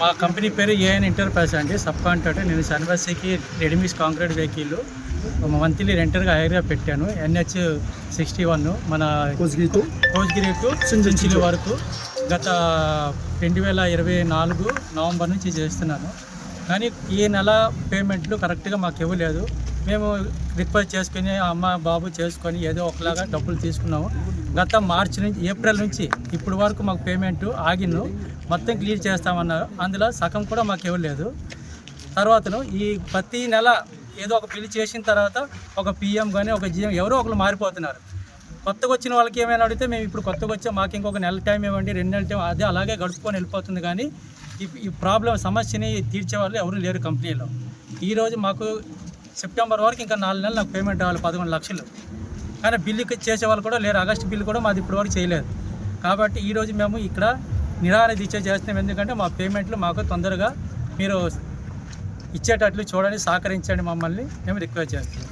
మా కంపెనీ పేరు AN enterprise అండి. Sub contractor. నేను సన్వసికి రెడీమిక్స్ కాంక్రీట్ వెహికల్ మంత్లీ రెంటర్గా హైర్గా పెట్టాను. ఎన్హెచ్ సిక్స్టీ వన్ మన కోజ్గిరి టు సింజించిలి వరకు గత రెండు వేల ఇరవై నాలుగు నవంబర్ నుంచి చేస్తున్నాను. కానీ ఈ నెల పేమెంట్లు కరెక్ట్గా మాకు ఇవ్వలేదు. మేము రిక్వెస్ట్ చేసుకుని అమ్మ బాబు చేసుకొని ఏదో ఒకలాగా డబ్బులు తీసుకున్నాము. గత మార్చి నుంచి ఏప్రిల్ నుంచి ఇప్పుడు వరకు మాకు పేమెంట్ ఆగిను మొత్తం క్లియర్ చేస్తామన్నారు. అందులో సగం కూడా మాకు ఇవ్వలేదు తర్వాతను ఈ ప్రతి నెల ఏదో ఒక పెళ్ళి చేసిన తర్వాత ఒక పిఎం కానీ ఒక జిఎం ఎవరో ఒకరు మారిపోతున్నారు. కొత్తగా వచ్చిన వాళ్ళకి ఏమైనా అడిగితే మేము ఇప్పుడు కొత్తగా వచ్చాం. మాకు ఇంకొక నెల టైం ఇవ్వండి రెండు నెలల టైం అదే అలాగే గడుపుకొని వెళ్ళిపోతుంది. కానీ ఈ ఈ ప్రాబ్లం సమస్యని తీర్చే వాళ్ళు ఎవరు లేరు కంపెనీలో. ఈరోజు మాకు సెప్టెంబర్ వరకు ఇంకా నాలుగు నెలలు నాకు పేమెంట్ రావాలి పదకొండు లక్షలు. కానీ బిల్లు చేసే వాళ్ళు కూడా లేరు. ఆగస్ట్ బిల్లు కూడా మాది ఇప్పటి వరకు చేయలేదు. కాబట్టి ఈరోజు మేము ఇక్కడ నిరాహార దీక్ష చేస్తున్నాం. ఎందుకంటే మా పేమెంట్లు మాకు తొందరగా మీరు ఇచ్చేటట్లు చూడండి సహకరించండి మమ్మల్ని. మేము రిక్వెస్ట్ చేస్తున్నాం.